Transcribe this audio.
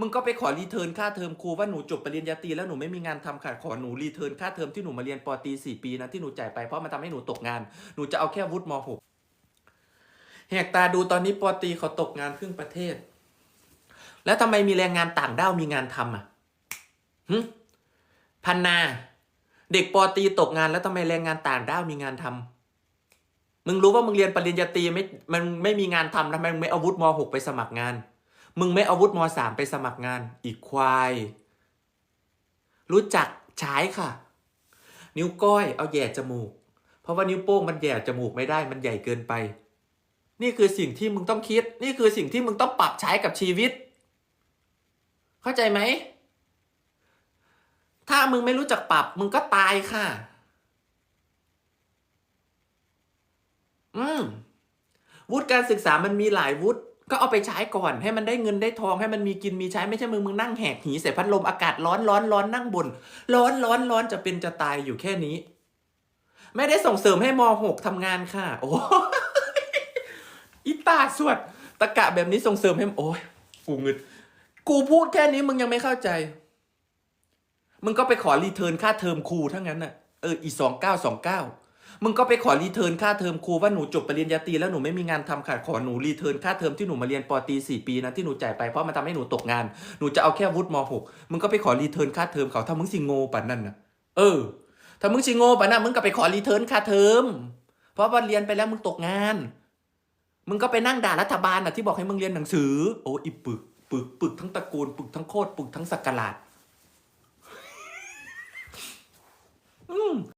มึงก็ไปขอรีเทิร์นค่าเทอมครูว่าหนูจบปริญญาตรีแล้วหนูไม่มีงานทำค่ะขอหนูรีเทิร์นค่าเทอมที่หนูมาเรียนปอตรีสี่ปีนะที่หนูจ่ายไปเพราะมันทำให้หนูตกงานหนูจะเอาแค่วุฒิมหกแหกตาดูตอนนี้ปอตรีเขาตกงานครึ่งประเทศ แล้วทำไมมีแรงงานต่างด้าวมีงานทำอะหึพันนา เด็กปอตรีตกงานแล้วทำไมแรงงานต่างด้าวมีงานทำมึงรู้ว่ามึงเรียนปริญญาตรีไม่มันไม่มีงานทำทำไมมึงไม่เอาวุฒิมหกไปสมัครงาน มึงไม่เอาวุฒิมสามไปสมัครงาน อีกควาย รู้จักใช้ค่ะ นิ้วก้อยเอาแหย่จมูก เพราะว่านิ้วโป้งมันแหย่จมูกไม่ได้มันใหญ่เกินไป นี่คือสิ่งที่มึงต้องคิด นี่คือสิ่งที่มึงต้องปรับใช้กับชีวิต เข้าใจไหม ถ้ามึงไม่รู้จักปรับ มึงก็ตายค่ะ อืมวุฒิการศึกษามันมีหลายวุฒิ ก็เอาไปใช้ก่อนให้มันได้เงินได้ทองให้มันมีกินมีใช้ไม่ใช่มึงมึงนั่งแหกหีใส่พัดลมอากาศร้อนร้อนร้อนนั่งบน ร้อนร้อนร้อนจะเป็นจะตายอยู่แค่นี้ ไม่ได้ส่งเสริมให้มหกทำงานค่ะ โอ้อีตาสวดตะกะแบบนี้ส่งเสริมให้โอ้ยกูเงินกูพูดแค่นี้มึงยังไม่เข้าใจ มึงก็ไปขอรีเทิร์นค่าเทอมครูทั้งนั้นน่ะเอออีสองเก้าสองเก้า มึงก็ไปขอรีเทิร์นค่าเทอมครูว่าหนูจบปริญญาตรีแล้วหนูไม่มีงานทำค่ะขอหนูรีเทิร์นค่าเทอมที่หนูมาเรียนปอตรีสี่ปีนะที่หนูจ่ายไปเพราะมันทำให้หนูตกงานหนูจะเอาแค่วุฒิมหกมึงก็ไปขอรีเทิร์นค่าเทอมเขาถ้ามึงสิโง่ปานนั่นน่ะเออ ถ้ามึงสิโง่ปานนั้นมึงก็ไปขอรีเทิร์นค่าเทอมเพราะว่าเรียนไปแล้วมึงตกงาน มึงก็ไปนั่งด่ารัฐบาลน่ะที่บอกให้มึงเรียนหนังสือ โอ้อีปึกปึกปึกทั้งตระกูลปึกทั้งโคตรปึกทั้งสักกลาด